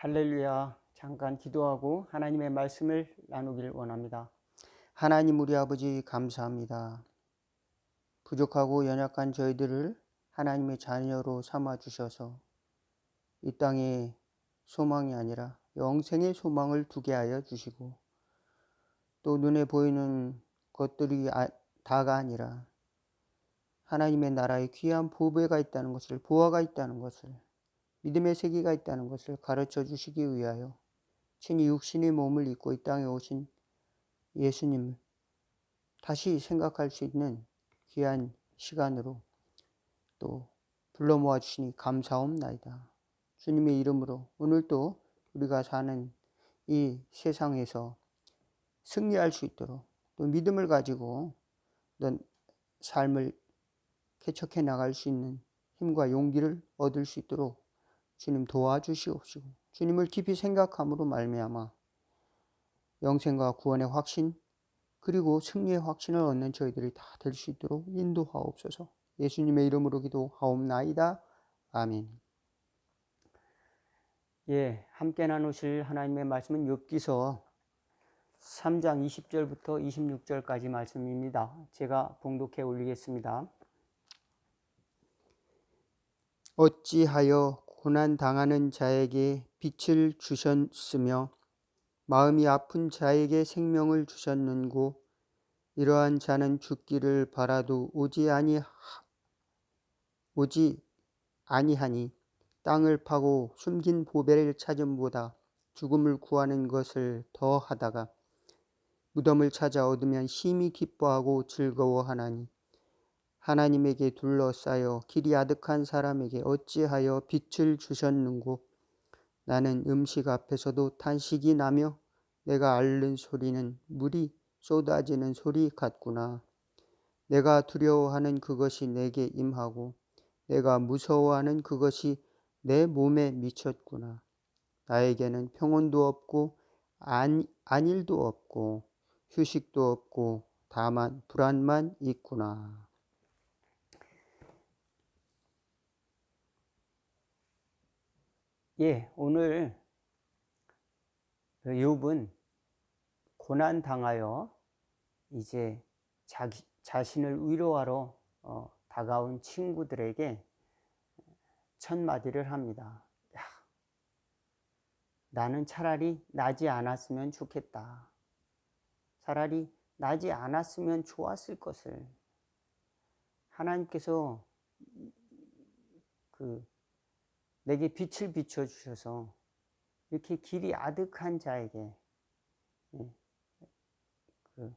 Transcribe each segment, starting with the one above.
할렐루야. 잠깐 기도하고 하나님의 말씀을 나누길 원합니다. 하나님 우리 아버지 감사합니다. 부족하고 연약한 저희들을 하나님의 자녀로 삼아 주셔서 이 땅에 소망이 아니라 영생의 소망을 두게 하여 주시고 또 눈에 보이는 것들이 아, 다가 아니라 하나님의 나라에 귀한 보배가 있다는 것을 보화가 있다는 것을 믿음의 세계가 있다는 것을 가르쳐 주시기 위하여 친히 육신의 몸을 입고 이 땅에 오신 예수님을 다시 생각할 수 있는 귀한 시간으로 또 불러 모아 주시니 감사옵나이다. 주님의 이름으로 오늘도 우리가 사는 이 세상에서 승리할 수 있도록 또 믿음을 가지고 넌 삶을 개척해 나갈 수 있는 힘과 용기를 얻을 수 있도록 주님 도와주시옵시고 주님을 깊이 생각함으로 말미암아 영생과 구원의 확신 그리고 승리의 확신을 얻는 저희들이 다 될 수 있도록 인도하옵소서. 예수님의 이름으로 기도하옵나이다. 아멘. 예, 함께 나누실 하나님의 말씀은 욥기서 3장 20절부터 26절까지 말씀입니다. 제가 봉독해 올리겠습니다. 어찌하여 고난 당하는 자에게 빛을 주셨으며 마음이 아픈 자에게 생명을 주셨는고 이러한 자는 죽기를 바라도 오지 아니 오지 아니하니 땅을 파고 숨긴 보배를 찾음보다 죽음을 구하는 것을 더 하다가 무덤을 찾아 얻으면 심히 기뻐하고 즐거워하나니 하나님에게 둘러싸여 길이 아득한 사람에게 어찌하여 빛을 주셨는고 나는 음식 앞에서도 탄식이 나며 내가 앓는 소리는 물이 쏟아지는 소리 같구나. 내가 두려워하는 그것이 내게 임하고 내가 무서워하는 그것이 내 몸에 미쳤구나. 나에게는 평온도 없고 안, 안일도 없고 휴식도 없고 다만 불안만 있구나. 예, 오늘 욥은 고난 당하여 이제 자기, 자신을 위로하러 어, 다가온 친구들에게 첫 마디를 합니다. 야, 나는 차라리 나지 않았으면 좋겠다. 차라리 나지 않았으면 좋았을 것을 하나님께서 그 내게 빛을 비춰 주셔서 이렇게 길이 아득한 자에게 예, 그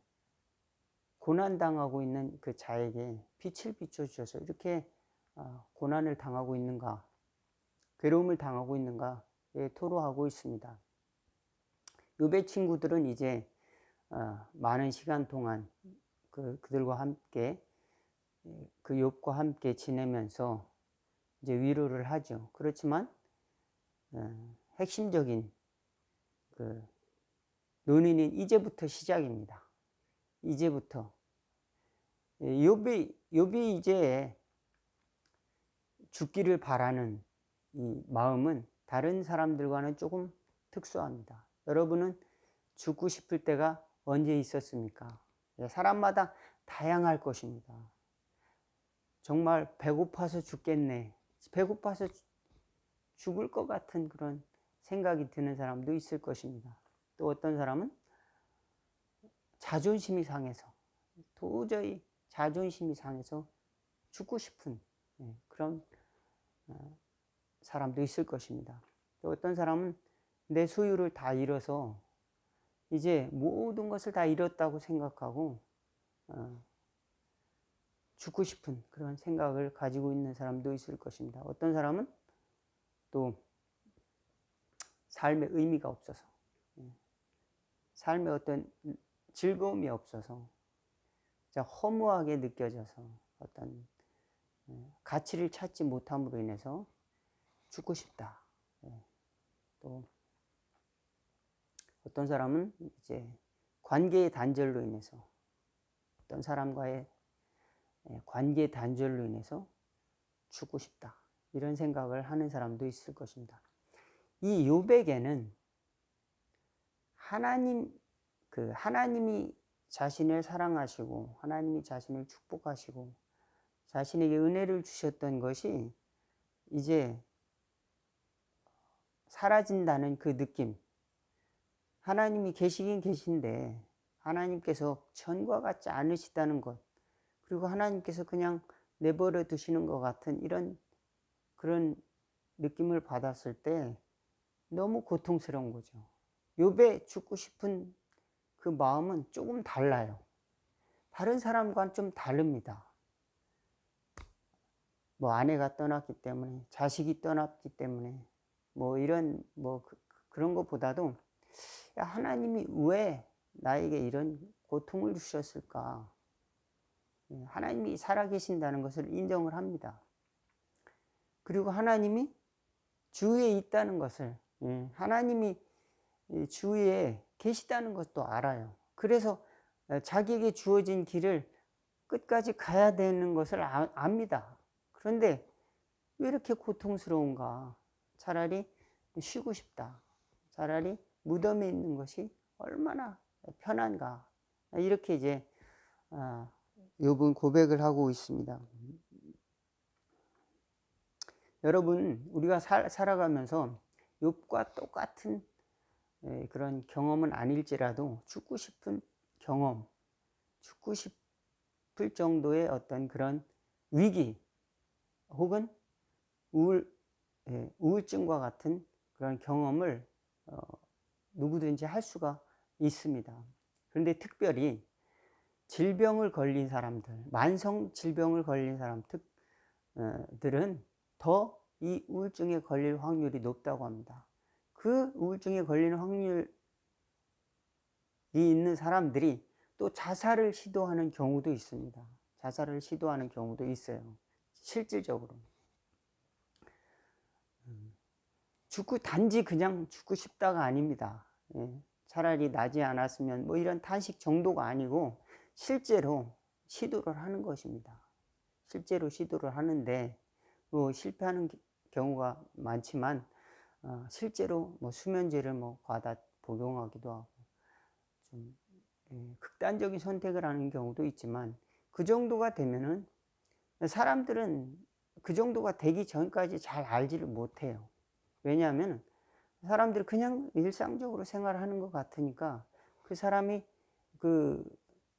고난 당하고 있는 그 자에게 빛을 비춰 주셔서 이렇게 아, 고난을 당하고 있는가, 괴로움을 당하고 있는가 예, 토로하고 있습니다. 요배 친구들은 이제 어, 많은 시간 동안 그 그들과 함께 예, 그 욥과 함께 지내면서 이제 위로를 하죠. 그렇지만 어, 핵심적인 그 논의는 이제부터 시작입니다. 이제부터 욥이 욥이 이제 죽기를 바라는 이 마음은 다른 사람들과는 조금 특수합니다. 여러분은 죽고 싶을 때가 언제 있었습니까? 사람마다 다양할 것입니다. 정말 배고파서 죽겠네. 배고파서 죽을 것 같은 그런 생각이 드는 사람도 있을 것입니다. 또 어떤 사람은 자존심이 상해서 도저히 자존심이 상해서 죽고 싶은 예, 그런 어, 사람도 있을 것입니다. 또 어떤 사람은 내 소유를 다 잃어서 이제 모든 것을 다 잃었다고 생각하고 어, 죽고 싶은 그런 생각을 가지고 있는 사람도 있을 것입니다. 어떤 사람은 또 삶의 의미가 없어서, 예. 삶의 어떤 즐거움이 없어서, 허무하게 느껴져서 어떤 예, 가치를 찾지 못함으로 인해서 죽고 싶다. 예. 또 어떤 사람은 이제 관계의 단절로 인해서 어떤 사람과의 예, 관계 단절로 인해서 죽고 싶다. 이런 생각을 하는 사람도 있을 것입니다. 이 요백에는 하나님 그 하나님이 자신을 사랑하시고 하나님이 자신을 축복하시고 자신에게 은혜를 주셨던 것이 이제 사라진다는 그 느낌. 하나님이 계시긴 계신데 하나님께서 전과 같지 않으시다는 것. 그리고 하나님께서 그냥 내버려 두시는 것 같은 이런 그런 느낌을 받았을 때 너무 고통스러운 거죠. 욥에 죽고 싶은 그 마음은 조금 달라요. 다른 사람과는 좀 다릅니다. 뭐 아내가 떠났기 때문에 자식이 떠났기 때문에 뭐 이런 뭐 그, 런 것보다도 야, 하나님이 왜 나에게 이런 고통을 주셨을까? 예, 하나님이 살아계신다는 것을 인정을 합니다. 그리고 하나님이 주위에 있다는 것을 예, 하나님이 주위에 계시다는 것도 알아요. 그래서 자기에게 주어진 길을 끝까지 가야 되는 것을 아, 압니다. 그런데 왜 이렇게 고통스러운가? 차라리 쉬고 싶다. 차라리 무덤에 있는 것이 얼마나 편한가. 이렇게 이제 욥은 아, 고백을 하고 있습니다. 여러분, 우리가 살, 살아가면서 욥과 똑같은 그런 경험은 아닐지라도 죽고 싶은 경험, 죽고 싶을 정도의 어떤 그런 위기 혹은 우울, 우울증과 같은 그런 경험을 어, 누구든지 할 수가 있습니다. 그런데 특별히 질병을 걸린 사람들, 만성 질병을 걸린 사람들은 어, 더이 우울증에 걸릴 확률이 높다고 합니다. 그 우울증에 걸리는 확률이 있는 사람들이 또 자살을 시도하는 경우도 있습니다. 자살을 시도하는 경우도 있어요. 실질적으로. 음, 죽고 단지 그냥 죽고 싶다가 아닙니다. 예, 차라리 나지 않았으면 뭐 이런 탄식 정도가 아니고 실제로 시도를 하는 것입니다. 실제로 시도를 하는데 뭐 실패하는 경우가 많지만 어, 실제로 뭐 수면제를 뭐 과다 복용하기도 하고 좀 예, 극단적인 선택을 하는 경우도 있지만 그 정도가 되면은 사람들은 그 정도가 되기 전까지 잘 알지를 못해요. 왜냐하면 사람들이 그냥 일상적으로 생활하는 것 같으니까 그 사람이 그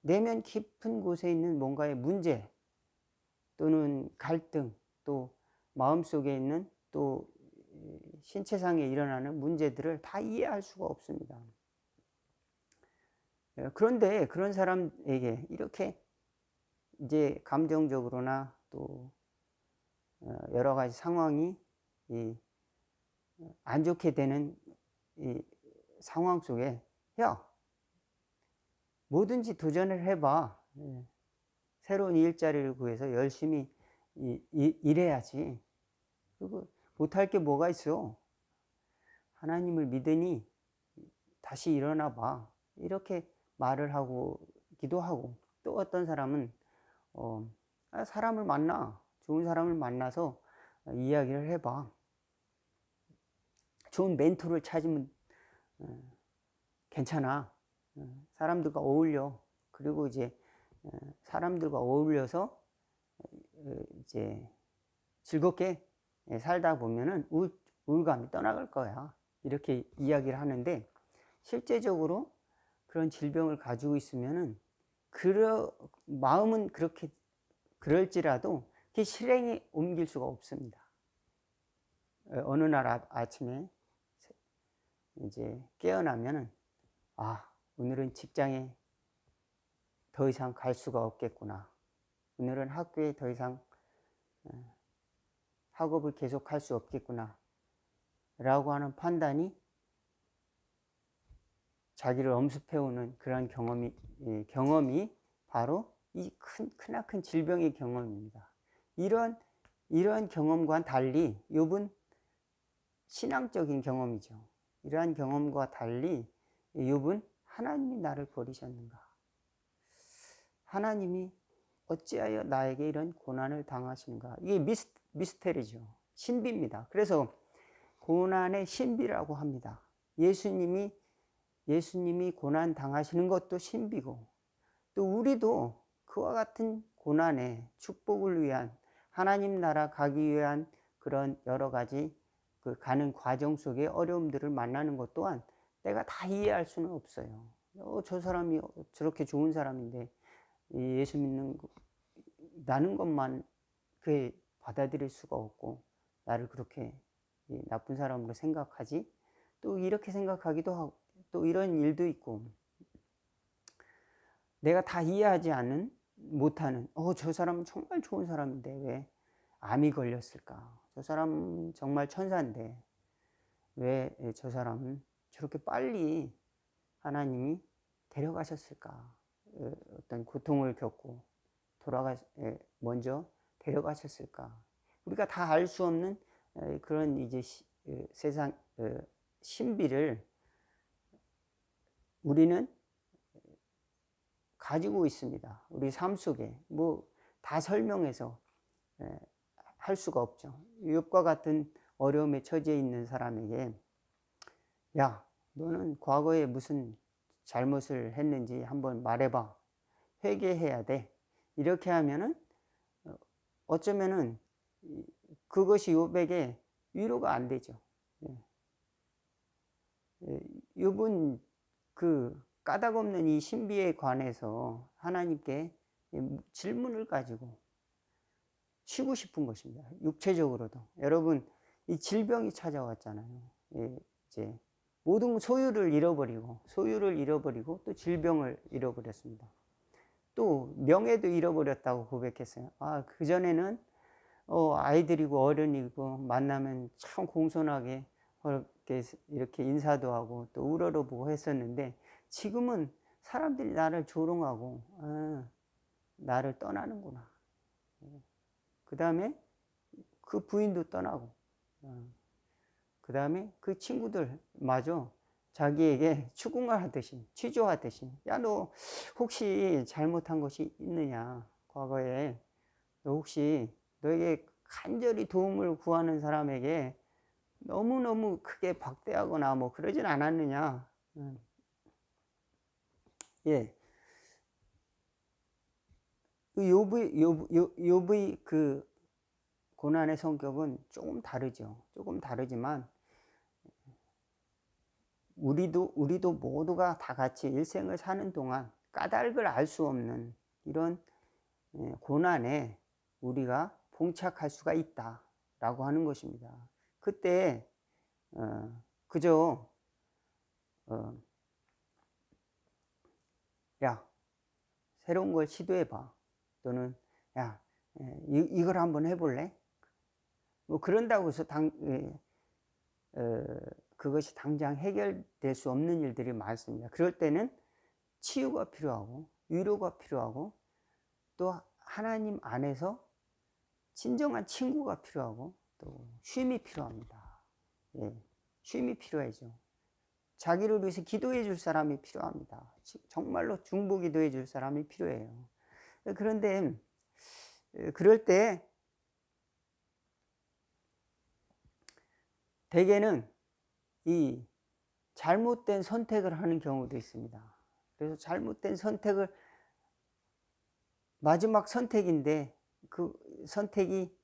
내면 깊은 곳에 있는 뭔가의 문제 또는 갈등 또 마음속에 있는 또 신체상에 일어나는 문제들을 다 이해할 수가 없습니다. 예, 그런데 그런 사람에게 이렇게 이제 감정적으로나 또 어, 여러 가지 상황이 안 좋게 되는 상황 속에 야 뭐든지 도전을 해봐 예, 새로운 일자리를 구해서 열심히 일해야지 그리고 못할 게 뭐가 있어? 하나님을 믿으니 다시 일어나 봐. 이렇게 말을 하고 기도하고 또 어떤 사람은 어, 아, 사람을 만나 좋은 사람을 만나서 이야기를 해봐. 좋은 멘토를 찾으면 어, 괜찮아. 어, 사람들과 어울려. 그리고 이제 어, 사람들과 어울려서 어, 이제 즐겁게 예, 살다 보면은 우울, 우울감이 떠나갈 거야. 이렇게 이야기를 하는데 실제적으로 그런 질병을 가지고 있으면은 그러, 마음은 그렇게 그럴지라도 그 실행에 옮길 수가 없습니다. 어, 어느 날 아, 아침에 이제 깨어나면은 아 오늘은 직장에 더 이상 갈 수가 없겠구나. 오늘은 학교에 더 이상 어, 학업을 계속할 수 없겠구나. 라고 하는 판단이 자기를 엄습해오는 그러한 경험이, 경험이 바로 이 큰, 크나큰 질병의 경험입니다. 이런, 이러한 경험과는 달리, 욥은 신앙적인 경험이죠. 이러한 경험과 달리, 욥은 하나님이 나를 버리셨는가? 하나님이 어찌하여 나에게 이런 고난을 당하시는가? 이게 미스, 미스테리죠. 신비입니다. 그래서 고난의 신비라고 합니다. 예수님이 예수님이 고난 당하시는 것도 신비고 또 우리도 그와 같은 고난에 축복을 위한 하나님 나라 가기 위한 그런 여러 가지 그 가는 과정 속에 어려움들을 만나는 것 또한 내가 다 이해할 수는 없어요. 어, 저 사람이 저렇게 좋은 사람인데 예수 믿는 나는 것만 그에 받아들일 수가 없고 나를 그렇게 나쁜 사람으로 생각하지 또 이렇게 생각하기도 하고 또 이런 일도 있고 내가 다 이해하지 않은 못하는 어 저 사람은 정말 좋은 사람인데 왜 암이 걸렸을까 저 사람 정말 천사인데 왜 저 사람은 저렇게 빨리 하나님이 데려가셨을까 어, 어떤 고통을 겪고 돌아가 먼저 데려가셨을까 우리가 다 알 수 없는 그런 이제 어, 세상 어, 신비를 우리는 가지고 있습니다. 우리 삶 속에 뭐 다 설명해서 할 수가 없죠. 욥과 같은 어려움에 처지해 있는 사람에게 야 너는 과거에 무슨 잘못을 했는지 한번 말해봐 회개해야 돼 이렇게 하면은 어쩌면은 그것이 욥에게 위로가 안 되죠. 욥은 그 까닭 없는 이 신비에 관해서 하나님께 질문을 가지고 쉬고 싶은 것입니다. 육체적으로도. 여러분, 이 질병이 찾아왔잖아요. 예, 이제 모든 소유를 잃어버리고, 소유를 잃어버리고, 또 질병을 잃어버렸습니다. 또 명예도 잃어버렸다고 고백했어요. 아, 그전에는 어, 아이들이고 어른이고 만나면 참 공손하게 이렇게, 이렇게 인사도 하고 또 우러러보고 했었는데 지금은 사람들이 나를 조롱하고 아, 나를 떠나는구나. 그 다음에 그 부인도 떠나고 어, 그 다음에 그 친구들 마저 자기에게 추궁하듯이 취조하듯이 야 너 혹시 잘못한 것이 있느냐 과거에 너 혹시 너에게 간절히 도움을 구하는 사람에게 너무너무 크게 박대하거나 뭐 그러진 않았느냐 예. 그 요브의, 요브, 그 고난의 성격은 조금 다르죠. 조금 다르지만 우리도 우리도 모두가 다 같이 일생을 사는 동안 까닭을 알 수 없는 이런 예, 고난에 우리가 봉착할 수가 있다라고 하는 것입니다. 그때 어, 그저 어, 야 새로운 걸 시도해봐 또는 야 이, 이걸 한번 해볼래 뭐 그런다고 해서 당 예, 어, 그것이 당장 해결될 수 없는 일들이 많습니다 그럴 때는 치유가 필요하고 위로가 필요하고 또 하나님 안에서 진정한 친구가 필요하고 또 쉼이 필요합니다 예, 쉼이 필요하죠 자기를 위해서 기도해 줄 사람이 필요합니다. 정말로 중보 기도해 줄 사람이 필요해요. 그런데 그럴 때 대개는 이 잘못된 선택을 하는 경우도 있습니다. 그래서 잘못된 선택을 마지막 선택인데 그 선택이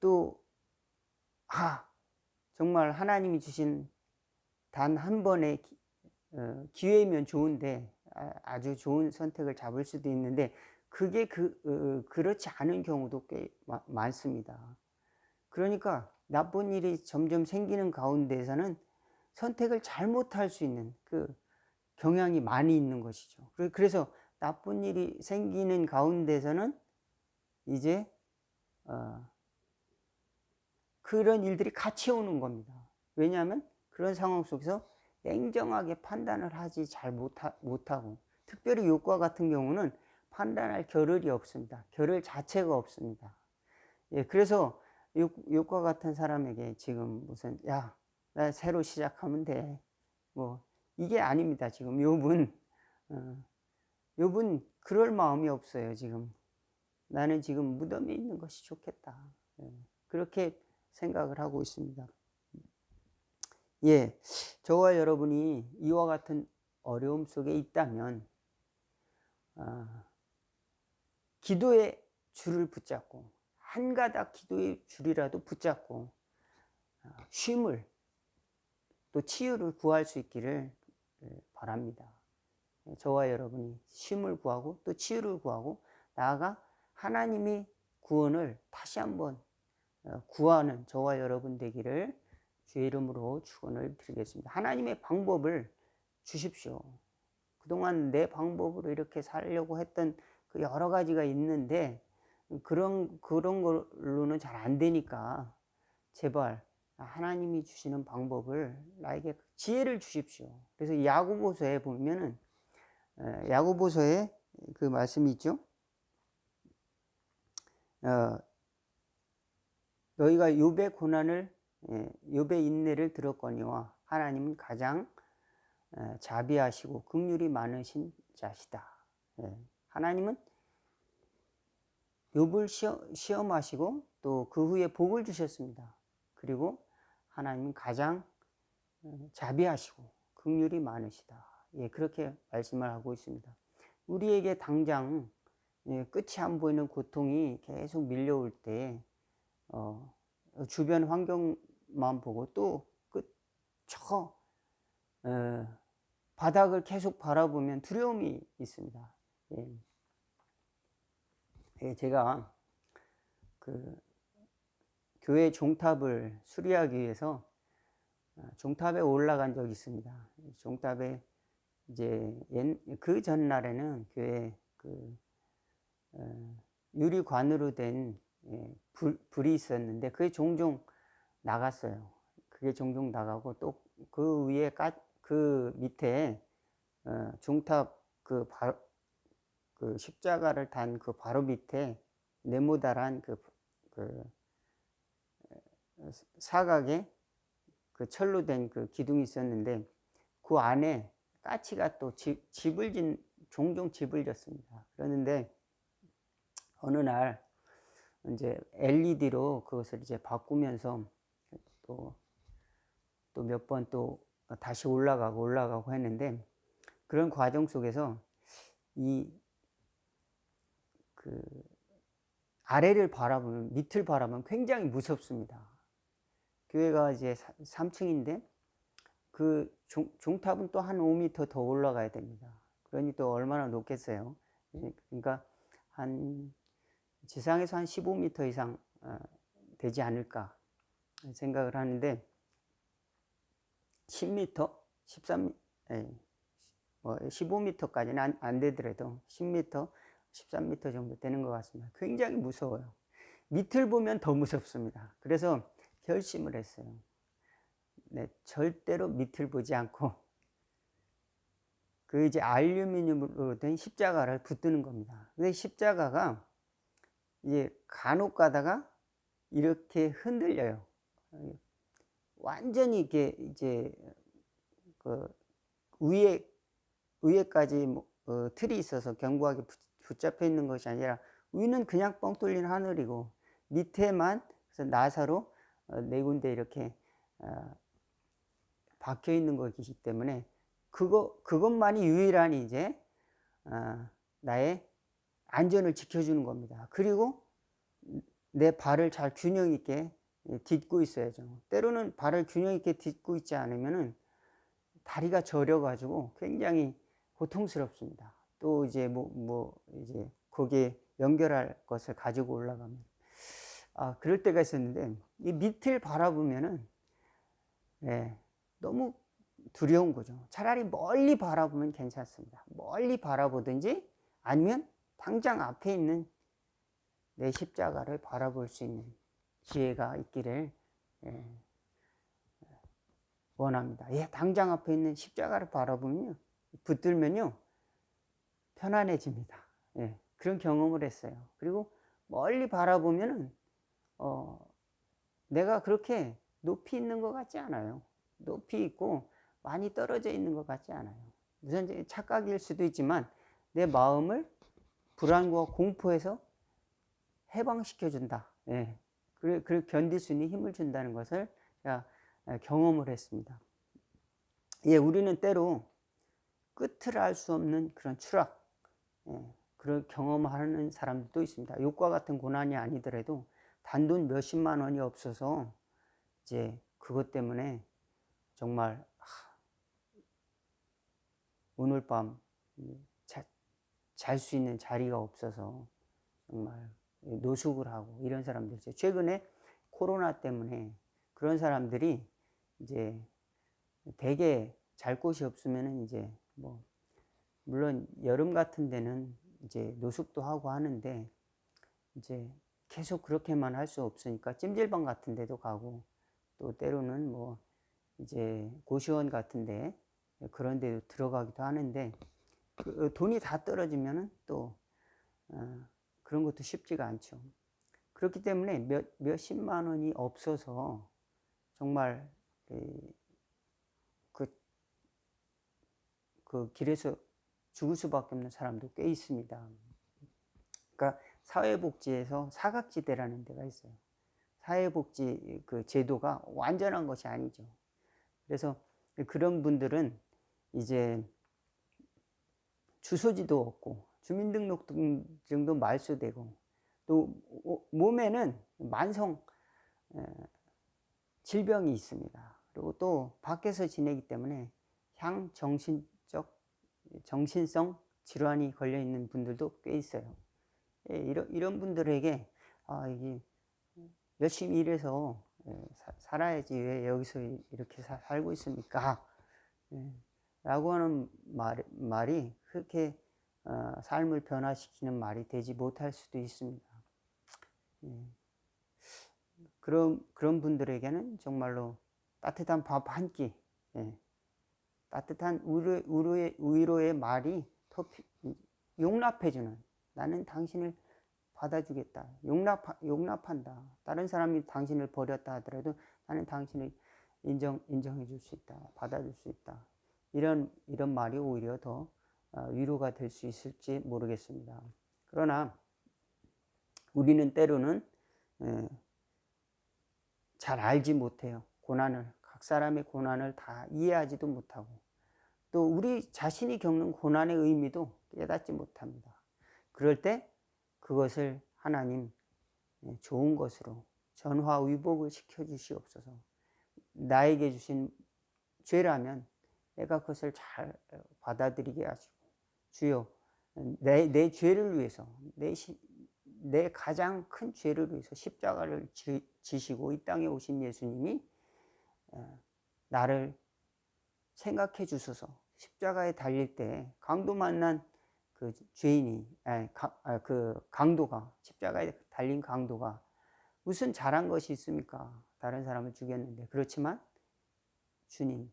또 아, 정말 하나님이 주신 단 한 번의 어, 기회면 좋은데 아, 아주 좋은 선택을 잡을 수도 있는데 그게 그 어, 그렇지 않은 경우도 꽤 많습니다. 그러니까 나쁜 일이 점점 생기는 가운데서는 선택을 잘못할 수 있는 그 경향이 많이 있는 것이죠. 그래서 나쁜 일이 생기는 가운데서는 이제 어 그런 일들이 같이 오는 겁니다. 왜냐하면 그런 상황 속에서 냉정하게 판단을 하지 잘 못하, 못하고 특별히 욕과 같은 경우는 판단할 겨를이 없습니다. 겨를 자체가 없습니다. 예, 그래서 욕, 욕과 같은 사람에게 지금 무슨 야, 나 새로 시작하면 돼. 뭐 이게 아닙니다. 지금 욕은 어, 욕은 그럴 마음이 없어요. 지금 나는 지금 무덤에 있는 것이 좋겠다. 예, 그렇게 생각을 하고 있습니다. 예, 저와 여러분이 이와 같은 어려움 속에 있다면, 아, 기도의 줄을 붙잡고, 한 가닥 기도의 줄이라도 붙잡고, 아, 쉼을, 또 치유를 구할 수 있기를 예, 바랍니다. 저와 여러분이 쉼을 구하고, 또 치유를 구하고, 나아가 하나님이 구원을 다시 한번 어, 구하는 저와 여러분 되기를 주의 이름으로 축원을 드리겠습니다. 하나님의 방법을 주십시오. 그동안 내 방법으로 이렇게 살려고 했던 그 여러 가지가 있는데 그런 그런 걸로는 잘 안 되니까 제발 하나님이 주시는 방법을 나에게 지혜를 주십시오. 그래서 야고보서에 보면은 야고보서에 그 말씀이 있죠. 어, 너희가 욥의 고난을 예, 욥의 인내를 들었거니와 하나님은 가장 자비하시고 긍휼이 많으신 자시다. 예, 하나님은 욥을 시험하시고 또 그 후에 복을 주셨습니다. 그리고 하나님은 가장 자비하시고 긍휼이 많으시다. 예, 그렇게 말씀을 하고 있습니다. 우리에게 당장 예, 끝이 안 보이는 고통이 계속 밀려올 때 어, 주변 환경만 보고 또그저 어, 바닥을 계속 바라보면 두려움이 있습니다. 예. 예, 제가 그 교회 종탑을 수리하기 위해서 어, 종탑에 올라간 적이 있습니다. 종탑에 이제 그 전날에는 교회 그 어, 유리관으로 된 예, 불, 불이 있었는데 그게 종종 나갔어요. 그게 종종 나가고 또 그 위에 까, 그 밑에 어, 중탑 그, 바, 그 십자가를 단 그 바로 밑에 네모다란 그, 그 사각에 그 철로 된 그 기둥이 있었는데 그 안에 까치가 또 집, 집을 짓 종종 집을 졌습니다. 그러는데 어느 날 이제 LED로 그것을 이제 바꾸면서 또 또 몇 번 또 다시 올라가고 올라가고 했는데 그런 과정 속에서 이 그 아래를 바라보면 밑을 바라보면 굉장히 무섭습니다. 교회가 이제 3층인데 그 종, 종탑은 또 한 5m 더 올라가야 됩니다. 그러니 또 얼마나 높겠어요. 예, 그러니까 한 지상에서 한 15m 이상 어, 되지 않을까 생각을 하는데 10m, 13, 예, 뭐 15m까지는 안, 안 되더라도 10m, 13m 정도 되는 것 같습니다. 굉장히 무서워요. 밑을 보면 더 무섭습니다. 그래서 결심을 했어요. 네, 절대로 밑을 보지 않고 그 이제 알루미늄으로 된 십자가를 붙드는 겁니다. 근데 십자가가 이제 간혹 가다가 이렇게 흔들려요. 완전히 이게 이제 그 위에 위에까지 뭐, 어, 틀이 있어서 견고하게 붙잡혀 있는 것이 아니라 위는 그냥 뻥 뚫린 하늘이고 밑에만 그래서 나사로 어, 네 군데 이렇게 어, 박혀 있는 것이기 때문에 그거 그것만이 유일한 이제 어, 나의 안전을 지켜주는 겁니다. 그리고 내 발을 잘 균형 있게 딛고 있어야죠. 때로는 발을 균형 있게 딛고 있지 않으면은 다리가 저려 가지고 굉장히 고통스럽습니다. 또 이제 뭐, 뭐, 이제 거기에 연결할 것을 가지고 올라가면. 아, 그럴 때가 있었는데, 이 밑을 바라보면은, 예, 너무 두려운 거죠. 차라리 멀리 바라보면 괜찮습니다. 멀리 바라보든지 아니면 당장 앞에 있는 내 십자가를 바라볼 수 있는 지혜가 있기를 예, 원합니다. 예, 당장 앞에 있는 십자가를 바라보면요, 붙들면요, 편안해집니다. 예, 그런 경험을 했어요. 그리고 멀리 바라보면은, 어, 내가 그렇게 높이 있는 것 같지 않아요. 높이 있고 많이 떨어져 있는 것 같지 않아요. 무슨 착각일 수도 있지만 내 마음을 불안과 공포에서 해방시켜 준다. 예. 그래, 그래 견딜 수 있는 힘을 준다는 것을 제가 경험을 했습니다. 예, 우리는 때로 끝을 알 수 없는 그런 추락, 예, 그걸 경험하는 사람들도 있습니다. 욕과 같은 고난이 아니더라도 단돈 몇십만 원이 없어서 이제 그것 때문에 정말 오늘 밤 잘 수 있는 자리가 없어서 정말 노숙을 하고 이런 사람들 있어요. 최근에 코로나 때문에 그런 사람들이 이제 대개 잘 곳이 없으면은 이제 뭐 물론 여름 같은 데는 이제 노숙도 하고 하는데 이제 계속 그렇게만 할 수 없으니까 찜질방 같은 데도 가고 또 때로는 뭐 이제 고시원 같은 데 그런 데도 들어가기도 하는데 그 돈이 다 떨어지면은 또 어 그런 것도 쉽지가 않죠. 그렇기 때문에 몇, 몇십만 원이 없어서 정말 그, 그 길에서 죽을 수밖에 없는 사람도 꽤 있습니다. 그러니까 사회복지에서 사각지대라는 데가 있어요. 사회복지 그 제도가 완전한 것이 아니죠. 그래서 그런 분들은 이제 주소지도 없고 주민등록증도 말소되고 또 몸에는 만성 질병이 있습니다. 그리고 또 밖에서 지내기 때문에 향정신적 정신성 질환이 걸려 있는 분들도 꽤 있어요. 예, 이런 이런 분들에게 아 이게 열심히 일해서 예, 살아야지 왜 여기서 이렇게 살고 있습니까? 예, 라고 하는 말, 말이 그렇게 어, 삶을 변화시키는 말이 되지 못할 수도 있습니다. 예. 그런, 그런 분들에게는 정말로 따뜻한 밥 한 끼, 예. 따뜻한 위로, 위로의, 위로의 말이 더 용납해주는 나는 당신을 받아주겠다. 용납, 용납한다. 다른 사람이 당신을 버렸다 하더라도 나는 당신을 인정, 인정해 줄 수 있다. 받아줄 수 있다. 이런, 이런 말이 오히려 더 어, 위로가 될 수 있을지 모르겠습니다. 그러나 우리는 때로는 예, 잘 알지 못해요. 고난을 각 사람의 고난을 다 이해하지도 못하고 또 우리 자신이 겪는 고난의 의미도 깨닫지 못합니다. 그럴 때 그것을 하나님 예, 좋은 것으로 전화 위복을 시켜 주시옵소서. 나에게 주신 죄라면 내가 그것을 잘 받아들이게 하시고 주여 내, 내 죄를 위해서 내, 내 가장 큰 죄를 위해서 십자가를 지, 지시고 이 땅에 오신 예수님이 어, 나를 생각해 주소서 십자가에 달릴 때 강도 만난 그 죄인이 아니, 가, 아, 그 강도가 십자가에 달린 강도가 무슨 잘한 것이 있습니까? 다른 사람을 죽였는데 그렇지만 주님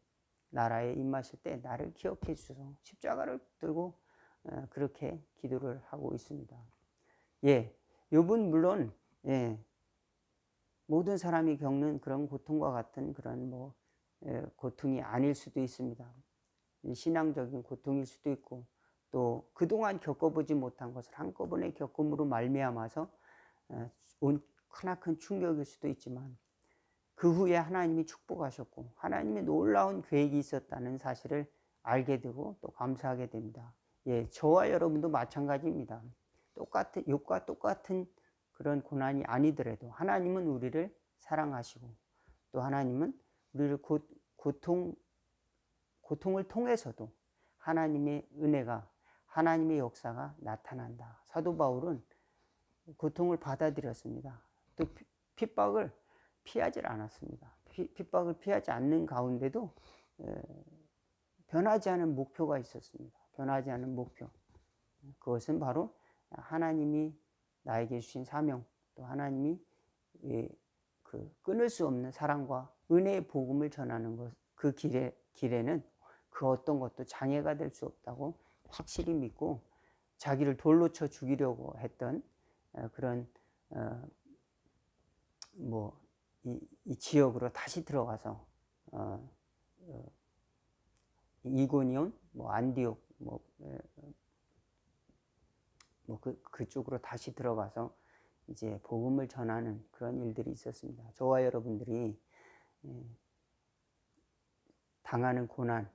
나라에 입마실 때 나를 기억해 주소서 십자가를 들고 어, 그렇게 기도를 하고 있습니다. 예, 요분 물론 예, 모든 사람이 겪는 그런 고통과 같은 그런 뭐 예, 고통이 아닐 수도 있습니다. 신앙적인 고통일 수도 있고 또 그동안 겪어보지 못한 것을 한꺼번에 겪음으로 말미암아서 어, 온 크나큰 충격일 수도 있지만 그 후에 하나님이 축복하셨고 하나님의 놀라운 계획이 있었다는 사실을 알게 되고 또 감사하게 됩니다. 예, 저와 여러분도 마찬가지입니다. 똑같은 욕과 똑같은 그런 고난이 아니더라도 하나님은 우리를 사랑하시고 또 하나님은 우리를 고, 고통 고통을 통해서도 하나님의 은혜가 하나님의 역사가 나타난다. 사도 바울은 고통을 받아들였습니다. 또 핍박을 피하지 않았습니다. 피, 핍박을 피하지 않는 가운데도 에, 변하지 않은 목표가 있었습니다. 변하지 않은 목표. 그것은 바로 하나님이 나에게 주신 사명, 또 하나님이 그 끊을 수 없는 사랑과 은혜의 복음을 전하는 것, 그 길에, 길에는 그 어떤 것도 장애가 될 수 없다고 확실히 믿고 자기를 돌로 쳐 죽이려고 했던 어, 그런 어, 뭐이 이 지역으로 다시 들어가서 어, 어, 이고니온, 뭐 안디옥 뭐, 뭐 그, 그쪽으로 다시 들어가서 이제 복음을 전하는 그런 일들이 있었습니다. 저와 여러분들이 당하는 고난,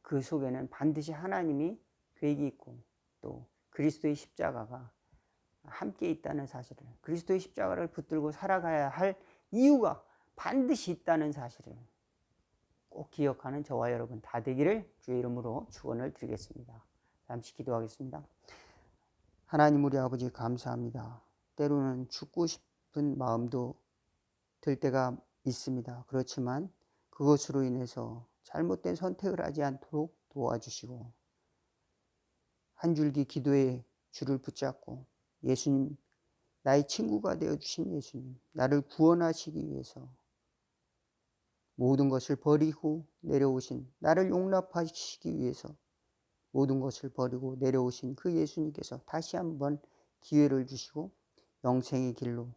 그 속에는 반드시 하나님이 계획이 있고 또 그리스도의 십자가가 함께 있다는 사실을 그리스도의 십자가를 붙들고 살아가야 할 이유가 반드시 있다는 사실을 꼭 기억하는 저와 여러분 다 되기를 주의 이름으로 축원을 드리겠습니다. 잠시 기도하겠습니다. 하나님 우리 아버지 감사합니다. 때로는 죽고 싶은 마음도 들 때가 있습니다. 그렇지만 그것으로 인해서 잘못된 선택을 하지 않도록 도와주시고 한 줄기 기도의 줄을 붙잡고 예수님 나의 친구가 되어 주신 예수님 나를 구원하시기 위해서 모든 것을 버리고 내려오신 나를 용납하시기 위해서 모든 것을 버리고 내려오신 그 예수님께서 다시 한번 기회를 주시고 영생의 길로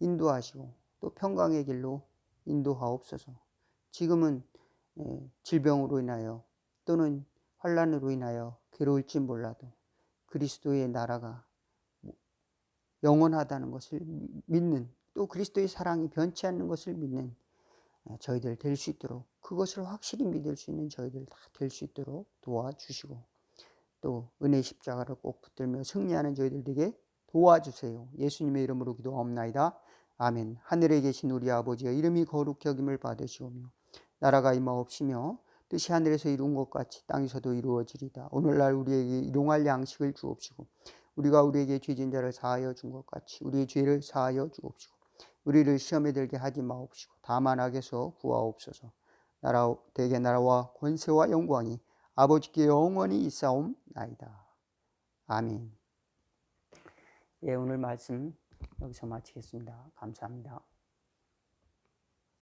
인도하시고 또 평강의 길로 인도하옵소서. 지금은 예, 질병으로 인하여 또는 환란으로 인하여 괴로울지 몰라도 그리스도의 나라가 영원하다는 것을 믿는 또 그리스도의 사랑이 변치 않는 것을 믿는 예, 저희들 될 수 있도록 그것을 확실히 믿을 수 있는 저희들 다 될 수 있도록 도와주시고 또 은혜 십자가를 꼭 붙들며 승리하는 저희들 되게 도와주세요. 예수님의 이름으로 기도하옵나이다. 아멘. 하늘에 계신 우리 아버지여 이름이 거룩히 여김을 받으시오며 나라가 임하옵시며 뜻이 하늘에서 이룬 것 같이 땅에서도 이루어지리다. 오늘날 우리에게 일용할 양식을 주옵시고 우리가 우리에게 죄진 자를 사하여 준 것 같이 우리의 죄를 사하여 주옵시고 우리를 시험에 들게 하지 마옵시고 다만 악에서 구하옵소서. 나라 대개 나라와 권세와 영광이 아버지께 영원히 있사옵나이다. 아멘. 예, 오늘 말씀 여기서 마치겠습니다. 감사합니다.